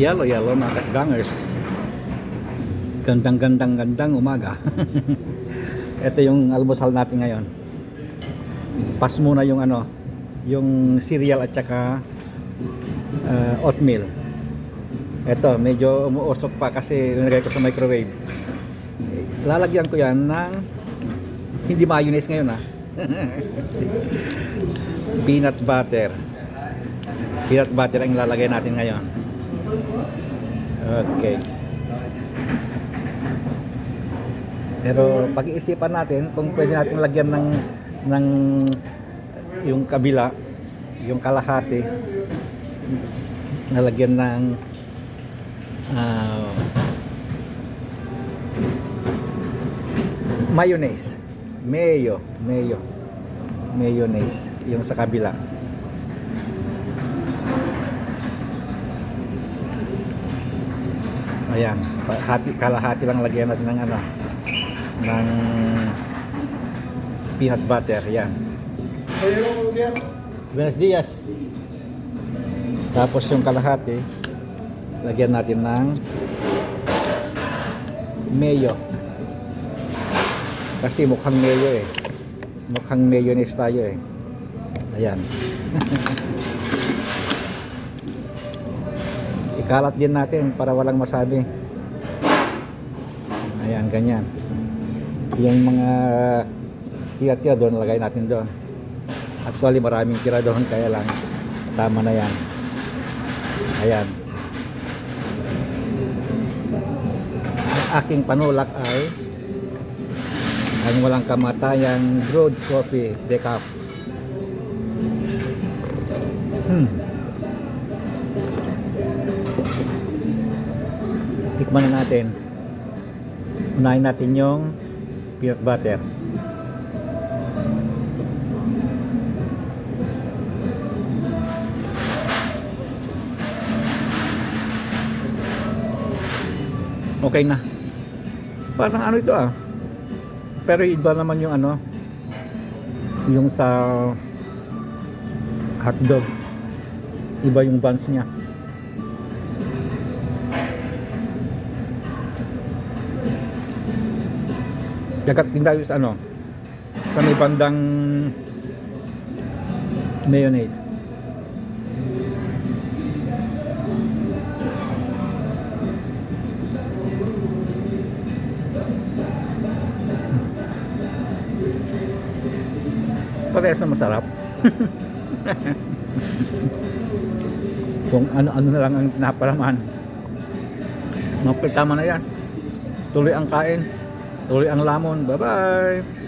Yellow, yellow mga katgangers. Gandang, gandang, gandang umaga. Ito yung almusal natin ngayon. Pas muna yung ano, yung cereal at saka uh, oatmeal. Ito, medyo umuusok pa kasi nilagay ko sa microwave. Lalagyan ko yan ng hindi mayonnaise ngayon ah. Peanut butter. Peanut butter ang lalagay natin ngayon. Okay. Pero pag-iisipan natin kung pwede natin lagyan ng ng yung kabila, yung kalahati nalagyan ng ah, mayonnaise. Mayo, mayo. Mayonnaise yung sa kabila. Ayan, hati, kalahati lang lagyan natin ng ano, ng peanut butter. Yan. Buenos dias. Tapos yung kalahati, lagyan natin ng mayo. Kasi mukhang mayo eh. Mukhang mayonnaise tayo eh. Ayan. Ikalat din natin para walang masabi. Ayan, ganyan. Yung mga tira-tira doon, lagay natin doon. Actually, maraming tira doon, kaya lang tama na yan. Ayan. Ang aking panulak ay ang walang kamatayang brewed coffee decaf. Hmm. Tikman na natin. Unahin natin yung peanut butter. Okay na. Parang ano ito ah. Pero iba naman yung ano, yung sa hotdog. Iba yung buns niya. Dagat din tayo sa ano, sa may bandang mayonnaise. Parehas na masarap. Kung ano-ano na lang ang napalaman. Mga tama na yan. Tuloy ang kain. Tuloy ang lamon. Bye-bye.